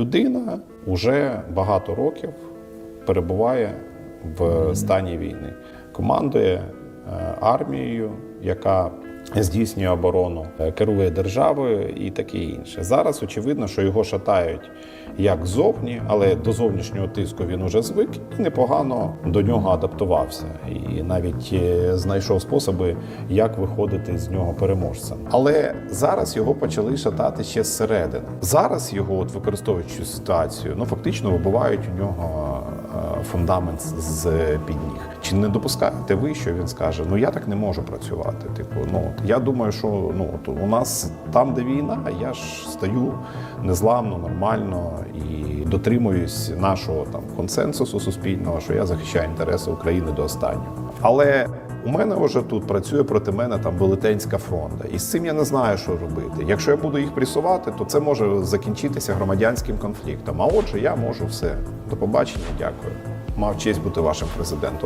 людина вже багато років перебуває в стані війни, командує е, армією, яка здійснює оборону, е, керує державою і таке інше. Зараз очевидно, що його шатають як зовні, але до зовнішнього тиску він уже звик і непогано до нього адаптувався. І навіть е, знайшов способи, як виходити з нього переможцем. Але зараз його почали шатати ще зсередини. Зараз його, от використовуючи ситуацію, ну фактично вибивають у нього фундамент з- під ніг. Чи не допускаєте ви, що він скаже: ну я так не можу працювати? Типу, ну я думаю, що ну от у нас там, де війна, я ж стаю незламно, нормально і дотримуюсь нашого там консенсусу суспільного, що я захищаю інтереси України до останнього. Але у мене вже тут працює проти мене там велетенська фронта, і з цим я не знаю, що робити. Якщо я буду їх пресувати, то це може закінчитися громадянським конфліктом. А отже, я можу все. До побачення, дякую. Мав честь бути вашим президентом.